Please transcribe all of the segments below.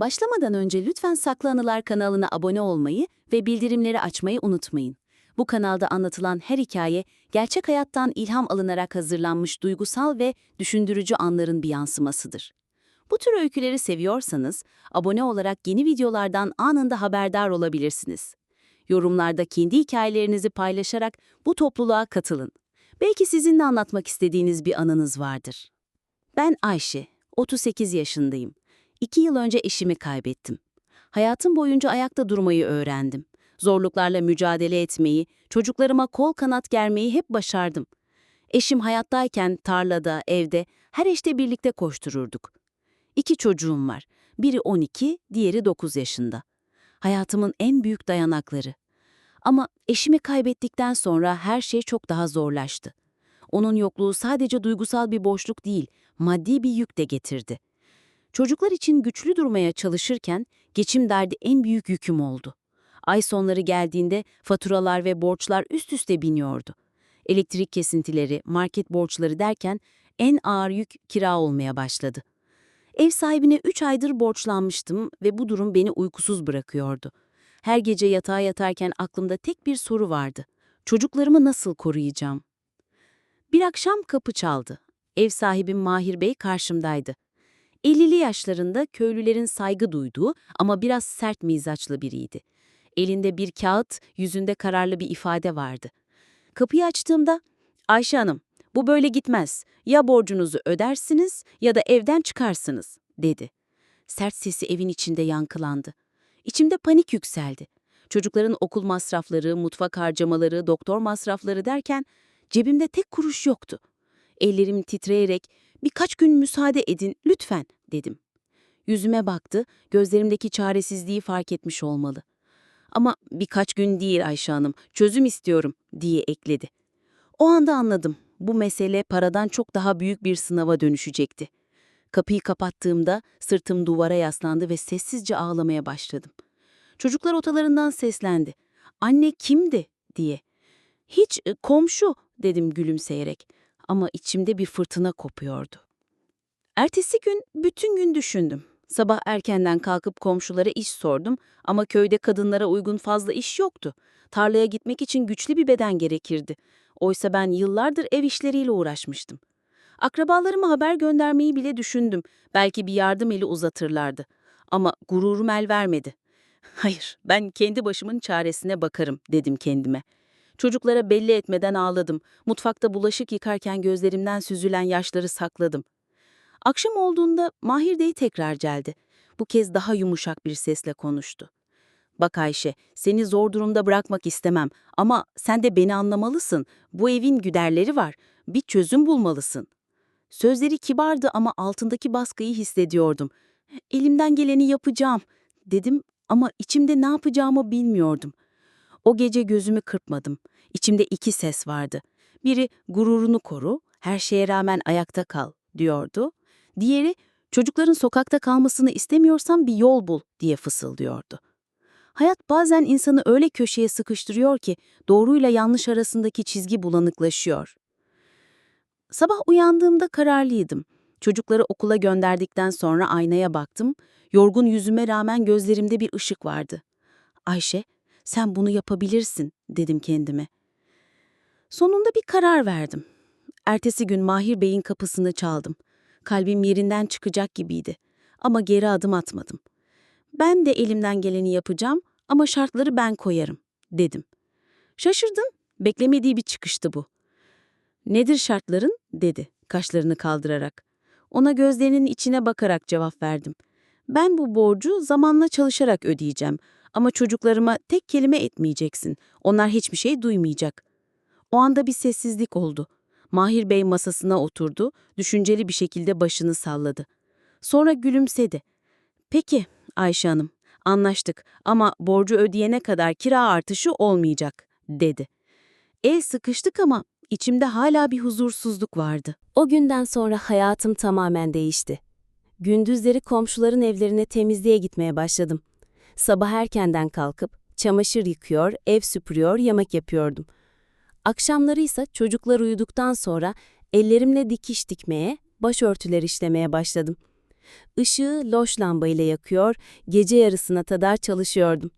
Başlamadan önce lütfen Saklı Anılar kanalına abone olmayı ve bildirimleri açmayı unutmayın. Bu kanalda anlatılan her hikaye, gerçek hayattan ilham alınarak hazırlanmış duygusal ve düşündürücü anların bir yansımasıdır. Bu tür öyküleri seviyorsanız, abone olarak yeni videolardan anında haberdar olabilirsiniz. Yorumlarda kendi hikayelerinizi paylaşarak bu topluluğa katılın. Belki sizin de anlatmak istediğiniz bir anınız vardır. Ben Ayşe, 38 yaşındayım. İki yıl önce eşimi kaybettim. Hayatım boyunca ayakta durmayı öğrendim. Zorluklarla mücadele etmeyi, çocuklarıma kol kanat germeyi hep başardım. Eşim hayattayken tarlada, evde, her işte birlikte koştururduk. İki çocuğum var. Biri 12, diğeri 9 yaşında. Hayatımın en büyük dayanakları. Ama eşimi kaybettikten sonra her şey çok daha zorlaştı. Onun yokluğu sadece duygusal bir boşluk değil, maddi bir yük de getirdi. Çocuklar için güçlü durmaya çalışırken geçim derdi en büyük yüküm oldu. Ay sonları geldiğinde faturalar ve borçlar üst üste biniyordu. Elektrik kesintileri, market borçları derken en ağır yük kira olmaya başladı. Ev sahibine 3 aydır borçlanmıştım ve bu durum beni uykusuz bırakıyordu. Her gece yatağa yatarken aklımda tek bir soru vardı. Çocuklarımı nasıl koruyacağım? Bir akşam kapı çaldı. Ev sahibim Mahir Bey karşımdaydı. 50'li yaşlarında köylülerin saygı duyduğu ama biraz sert mizaçlı biriydi. Elinde bir kağıt, yüzünde kararlı bir ifade vardı. Kapıyı açtığımda, Ayşe Hanım, bu böyle gitmez. Ya borcunuzu ödersiniz ya da evden çıkarsınız, dedi. Sert sesi evin içinde yankılandı. İçimde panik yükseldi. Çocukların okul masrafları, mutfak harcamaları, doktor masrafları derken cebimde tek kuruş yoktu. Ellerim titreyerek birkaç gün müsaade edin lütfen dedim. Yüzüme baktı, gözlerimdeki çaresizliği fark etmiş olmalı. Ama birkaç gün değil Ayşe Hanım, çözüm istiyorum diye ekledi. O anda anladım, bu mesele paradan çok daha büyük bir sınava dönüşecekti. Kapıyı kapattığımda sırtım duvara yaslandı ve sessizce ağlamaya başladım. Çocuklar otalarından seslendi. Anne kimdi diye. Hiç komşu dedim gülümseyerek ama içimde bir fırtına kopuyordu. Ertesi gün bütün gün düşündüm. Sabah erkenden kalkıp komşulara iş sordum ama köyde kadınlara uygun fazla iş yoktu. Tarlaya gitmek için güçlü bir beden gerekirdi. Oysa ben yıllardır ev işleriyle uğraşmıştım. Akrabalarıma haber göndermeyi bile düşündüm. Belki bir yardım eli uzatırlardı. Ama gururum el vermedi. Hayır, ben kendi başımın çaresine bakarım dedim kendime. Çocuklara belli etmeden ağladım. Mutfakta bulaşık yıkarken gözlerimden süzülen yaşları sakladım. Akşam olduğunda Mahir Bey tekrar geldi. Bu kez daha yumuşak bir sesle konuştu. Bak Ayşe, seni zor durumda bırakmak istemem ama sen de beni anlamalısın. Bu evin güderleri var. Bir çözüm bulmalısın. Sözleri kibardı ama altındaki baskıyı hissediyordum. Elimden geleni yapacağım dedim ama içimde ne yapacağımı bilmiyordum. O gece gözümü kırpmadım. İçimde iki ses vardı. Biri gururunu koru, her şeye rağmen ayakta kal diyordu. Diğeri çocukların sokakta kalmasını istemiyorsan bir yol bul diye fısıldıyordu. Hayat bazen insanı öyle köşeye sıkıştırıyor ki doğruyla yanlış arasındaki çizgi bulanıklaşıyor. Sabah uyandığımda kararlıydım. Çocukları okula gönderdikten sonra aynaya baktım. Yorgun yüzüme rağmen gözlerimde bir ışık vardı. Ayşe, sen bunu yapabilirsin, dedim kendime. Sonunda bir karar verdim. Ertesi gün Mahir Bey'in kapısını çaldım. Kalbim yerinden çıkacak gibiydi. Ama geri adım atmadım. Ben de elimden geleni yapacağım ama şartları ben koyarım, dedim. Şaşırdım, beklemediği bir çıkıştı bu. Nedir şartların, dedi kaşlarını kaldırarak. Ona gözlerinin içine bakarak cevap verdim. Ben bu borcu zamanla çalışarak ödeyeceğim ama çocuklarıma tek kelime etmeyeceksin. Onlar hiçbir şey duymayacak. O anda bir sessizlik oldu. Mahir Bey masasına oturdu, düşünceli bir şekilde başını salladı. Sonra gülümsedi. Peki Ayşe Hanım, anlaştık ama borcu ödeyene kadar kira artışı olmayacak, dedi. El sıkıştık ama içimde hala bir huzursuzluk vardı. O günden sonra hayatım tamamen değişti. Gündüzleri komşuların evlerine temizliğe gitmeye başladım. Sabah erkenden kalkıp çamaşır yıkıyor, ev süpürüyor, yemek yapıyordum. Akşamları ise çocuklar uyuduktan sonra ellerimle dikiş dikmeye, başörtüler işlemeye başladım. Işığı loş lambayla yakıyor, gece yarısına kadar çalışıyordum.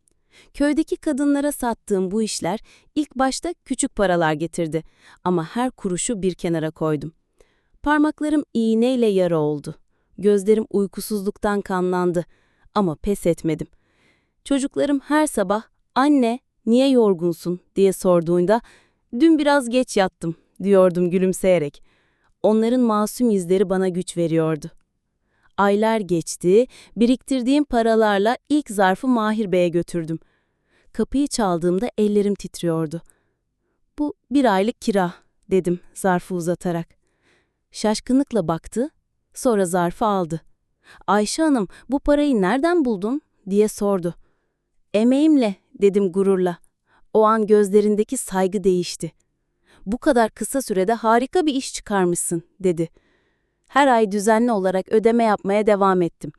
Köydeki kadınlara sattığım bu işler ilk başta küçük paralar getirdi ama her kuruşu bir kenara koydum. Parmaklarım iğneyle yara oldu. Gözlerim uykusuzluktan kanlandı ama pes etmedim. Çocuklarım her sabah "Anne, niye yorgunsun?" diye sorduğunda "Dün biraz geç yattım." diyordum gülümseyerek. Onların masum yüzleri bana güç veriyordu. Aylar geçti, biriktirdiğim paralarla ilk zarfı Mahir Bey'e götürdüm. Kapıyı çaldığımda ellerim titriyordu. Bu bir aylık kira, dedim zarfı uzatarak. Şaşkınlıkla baktı, sonra zarfı aldı. Ayşe Hanım, bu parayı nereden buldun? diye sordu. Emeğimle, dedim gururla. O an gözlerindeki saygı değişti. Bu kadar kısa sürede harika bir iş çıkarmışsın, dedi. Her ay düzenli olarak ödeme yapmaya devam ettim.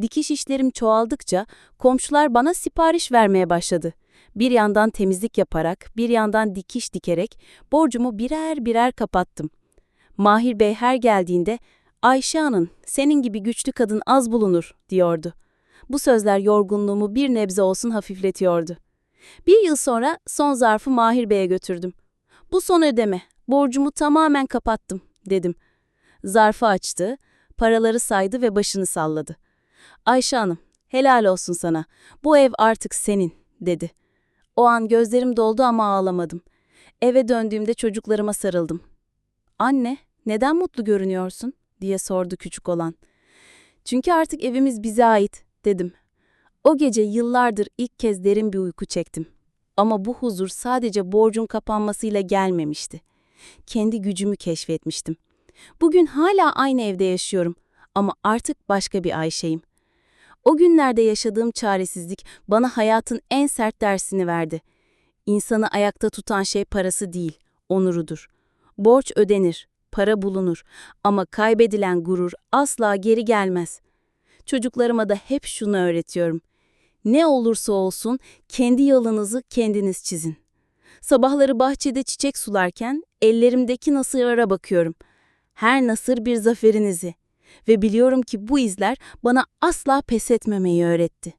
Dikiş işlerim çoğaldıkça komşular bana sipariş vermeye başladı. Bir yandan temizlik yaparak, bir yandan dikiş dikerek borcumu birer birer kapattım. Mahir Bey her geldiğinde, Ayşe Hanım, senin gibi güçlü kadın az bulunur, diyordu. Bu sözler yorgunluğumu bir nebze olsun hafifletiyordu. Bir yıl sonra son zarfı Mahir Bey'e götürdüm. Bu son ödeme, borcumu tamamen kapattım, dedim. Zarfı açtı, paraları saydı ve başını salladı. Ayşe Hanım, helal olsun sana. Bu ev artık senin, dedi. O an gözlerim doldu ama ağlamadım. Eve döndüğümde çocuklarıma sarıldım. Anne, neden mutlu görünüyorsun? diye sordu küçük olan. Çünkü artık evimiz bize ait, dedim. O gece yıllardır ilk kez derin bir uyku çektim. Ama bu huzur sadece borcun kapanmasıyla gelmemişti. Kendi gücümü keşfetmiştim. Bugün hala aynı evde yaşıyorum ama artık başka bir Ayşe'yim. O günlerde yaşadığım çaresizlik bana hayatın en sert dersini verdi. İnsanı ayakta tutan şey parası değil, onurudur. Borç ödenir, para bulunur ama kaybedilen gurur asla geri gelmez. Çocuklarıma da hep şunu öğretiyorum. Ne olursa olsun kendi yolunuz kendiniz çizin. Sabahları bahçede çiçek sularken ellerimdeki nasırlara bakıyorum. Her nasır bir zaferinizi ve biliyorum ki bu izler bana asla pes etmemeyi öğretti.